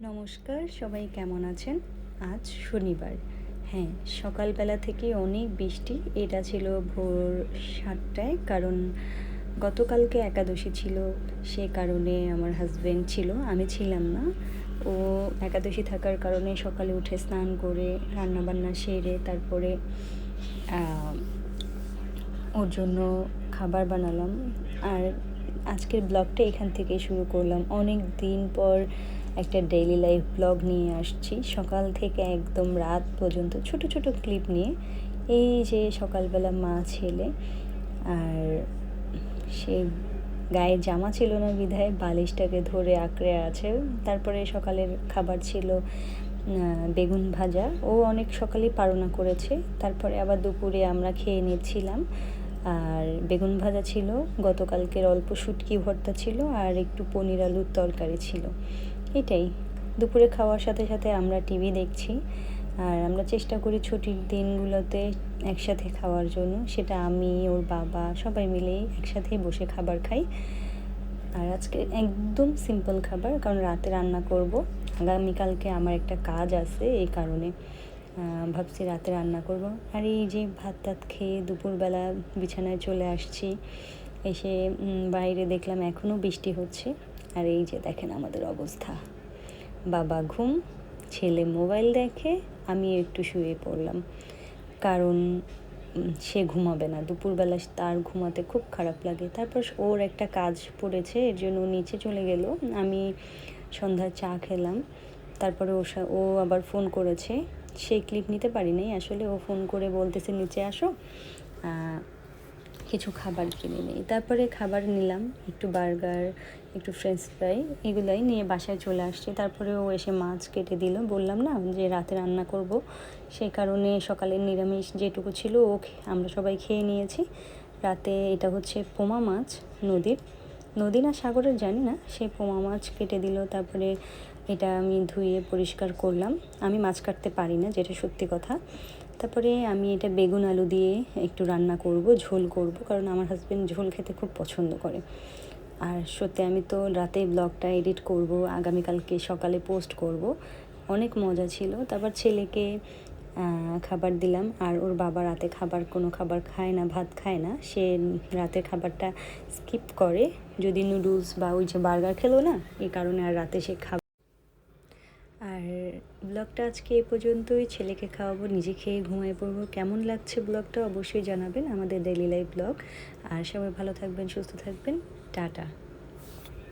নমস্কার, সবাই কেমন আছেন? আজ শনিবার। হ্যাঁ সকালবেলা থেকে অনেক বৃষ্টি। এটা ছিল ভোর সাতটায়, কারণ গতকালকে একাদশী ছিল। সে কারণে আমার হাজব্যান্ড ছিল, আমি ছিলাম না। ও একাদশী থাকার কারণে সকালে উঠে স্নান করে, রান্নাবান্না সেরে, তারপরে ওর জন্য খাবার বানালাম। আর আজকের ব্লগটা এখান থেকে শুরু করলাম। অনেক দিন পর একটা ডেইলি লাইফ ব্লগ নিয়ে আসছি। সকাল থেকে একদম রাত পর্যন্ত ছোট ছোট ক্লিপ নিয়ে। এই যে সকালবেলা মা ছেলে আর সে গায়ে জামা ছিল না বিধায় বালিশটাকে ধরে আঁকড়ে আছে। তারপরে সকালের খাবার ছিল বেগুন ভাজা। ও অনেক সকালেই পারনা করেছে। তারপরে আবার দুপুরে আমরা খেয়ে নিচ্ছিলাম। আর বেগুন ভাজা ছিল, গতকালকের অল্প শুটকি ভর্তা ছিল আর একটু পনির আলুর তরকারি ছিল। এটাই। দুপুরে খাওয়ার সাথে সাথে আমরা টিভি দেখছি। আর আমরা চেষ্টা করি ছুটির দিনগুলোতে একসাথে খাওয়ার জন্য। সেটা আমি, ওর বাবা, সবাই মিলেই একসাথেই বসে খাবার খাই। আর আজকে একদম সিম্পল খাবার, কারণ রাতে রান্না করব। আগামীকালকে আমার একটা কাজ আছে এই কারণে ভাবছি রাতে রান্না করব। আর এই যে ভাত টাত খেয়ে দুপুরবেলা বিছানায় চলে আসছি, এসে বাইরে দেখলাম এখনও বৃষ্টি হচ্ছে। আর এই যে দেখেন আমাদের অবস্থা। বাবা ঘুম, ছেলে মোবাইল দেখে, আমি একটু শুয়ে পড়লাম। কারণ সে ঘুমাবে না। দুপুরবেলা তার ঘুমাতে খুব খারাপ লাগে। তারপর ওর একটা কাজ পড়েছে, এর জন্য নিচে চলে গেল। আমি সন্ধ্যায় চা খেলাম। তারপরে ও ও আবার ফোন করেছে। সেই ক্লিপ নিতে পারি নাই আসলে ও ফোন করে বলতেছে, নিচে আসো। কিছু খাবার কিনে নিই। তারপরে খাবার নিলাম, একটু বার্গার, একটু ফ্রেঞ্চ ফ্রাই এগুলোই নিয়ে বাসায় চলে আসছি। তারপরে ও এসে মাছ কেটে দিল। বললাম না যে রাতে রান্না করব। সেই কারণে সকালে নিরামিষ যেটুকু ছিল ও আমরা সবাই খেয়ে নিয়েছি। রাতে এটা হচ্ছে পোমা মাছ, নদীর। নদী না সাগরের, জানি না। সে পোমা মাছ কেটে দিল, তারপরে এটা আমি ধুয়ে পরিষ্কার করলাম। আমি মাছ কাটতে পারি না, যেটা সত্যি কথা। তারপরে আমি এটা বেগুন আলু দিয়ে একটু রান্না করব, ঝোল করব, কারণ আমার হাজব্যান্ড ঝোল খেতে খুব পছন্দ করে। আর সত্যি আমি তো রাতে ব্লগটা এডিট করব, আগামীকালকে সকালে পোস্ট করব। অনেক মজা ছিল। তারপর ছেলেকে খাবার দিলাম। আর ওর বাবা রাতে খাবার, কোনো খাবার খায় না, ভাত খায় না। সে রাতের খাবারটা স্কিপ করে। যদি নুডলস বা ওই যে বার্গার খেলো না এই কারণে আর রাতে সে খাবার আর ব্লগটা আজকে এ পর্যন্তই। ছেলেকে খাওয়াবো, নিজে খেয়ে ঘুমিয়ে পড়ব। কেমন লাগছে ব্লগটা অবশ্যই জানাবেন আমাদের ডেলি লাইফ ব্লগ আর সবাই ভালো থাকবেন, সুস্থ থাকবেন। টাটা।